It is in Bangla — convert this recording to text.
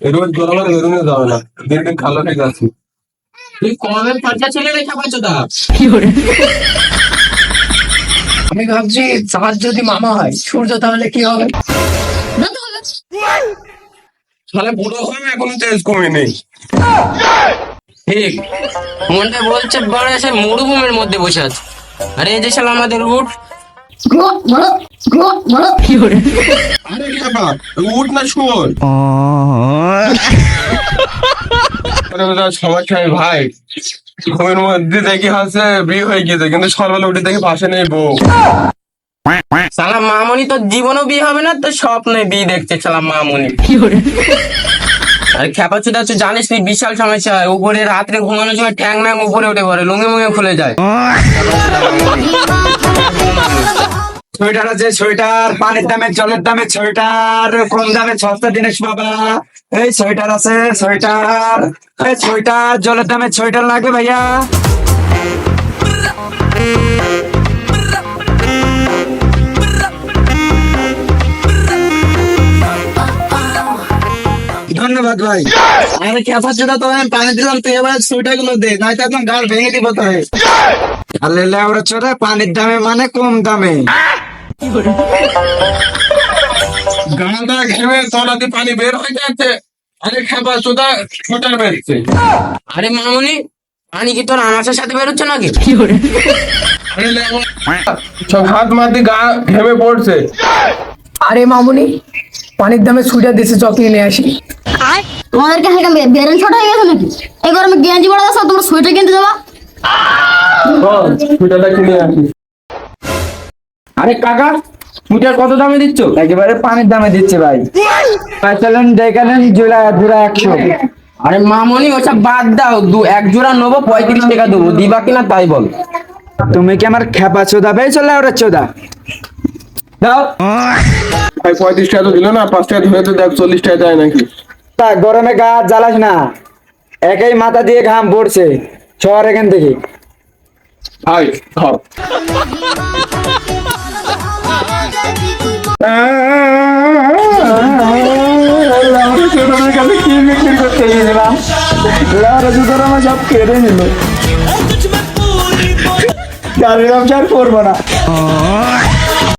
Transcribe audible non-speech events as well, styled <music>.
রোজ গরমে বেরোনো যাবে না। দিন দিন খালো ঠিক আছে। তুই ছেলে রেখা পাচ্ছ দা আমি ভাবছি চাঁদ যদি মামা হয় সূর্য তাহলে কি হবে? তাহলে বুড়ো হবে এখনও চেঞ্জ কমেনি ঠিক। মনটা বলছে বড় এসে মরুভূমির মধ্যে বসে আছে। আরে এই যে শালা আমাদের উঠ আরে খেপা উঠ না শোন। সমস্যা ভাই। ঘুমের মধ্যে দেখি হাসে বিয়ে হয়ে গিয়েছে কিন্তু সকালে উঠে দেখি পাশে নেই বউ। মামনি তোর জীবনও বিয়ে হবে না তোর স্বপ্নে বিয়ে দেখছে শালা মামনি। আর খেপা চুদা তুই জানিস নি বিশাল সমস্যা হয়। উপরে রাত্রে ঘুমানোর সময় ট্যাং ম্যাং উপরে উঠে পড়ে লুঙ্গি মুঙ্গে খুলে যায়। <laughs> সোয়েটার আছে সোয়েটার পানির দামে, জলের দামে সোয়েটার কম দামে সস্তা জিনিস বাবা? এই সোয়েটার আছে সোয়েটার এই সোয়েটার জলের দামে সোয়েটার লাগবে ভাইয়া। ধন্যবাদ ভাই। আরে চুদা তো আমি পানি দিলাম, তুই এবার সোয়েটারগুলো দে নয়তো একদম গাল ভেঙে দিব তো আরে লেওরা চোরা পানির দামে মানে কম দামে। গাঁদা ঘেমে তলাতে পানি বের হয়ে যাচ্ছে। আরে খেপা চোদা ছোটার বেরছে আরে মামনি পানি কি তোর সাথে বেরোচ্ছে নাকি? আরে লেবু, সব হাত মাটি গা ঘেমে পড়ছে। আরে মামুনি পানির দামে সুইটার দেশে চক নিয়ে আসি। তোমাদেরকে হালকা বেরেন ছোট হয়ে গেছে নাকি? এই গরমে গেঞ্জি বড় আছে তোমরা সোয়েটার কিনতে যাবা? চল ছোটাটা কিনে আসি আরে কাকা মুটার কত দামে দিচ্ছ? একেবারে পানির দামে দিচ্ছে ভাই। চলেন দেখালেন জোড়া জোড়া একশো। আরে মামনি ওসব বাদ দাও। দু এক জোড়া নেব পঁয়ত্রিশ টাকা দেবো। দিবা কিনা তাই বল। তুমি কি আমার খেপা চোদা? পেয়েছ লেওরা চোদা। দাও। ভাই পঁয়ত্রিশ টাকা তো দিল না পাঁচ টাকা ধরে তো দেখ চল্লিশ টাকা দেয় নাকি। তা গরমে গা জ্বালাস না। একাই মাথা দিয়ে ঘাম পড়ছে। শহর এখান থেকে। ভাই ধর। লেওরা জুতোর আমার সব কেড়ে নিল। আর করব না।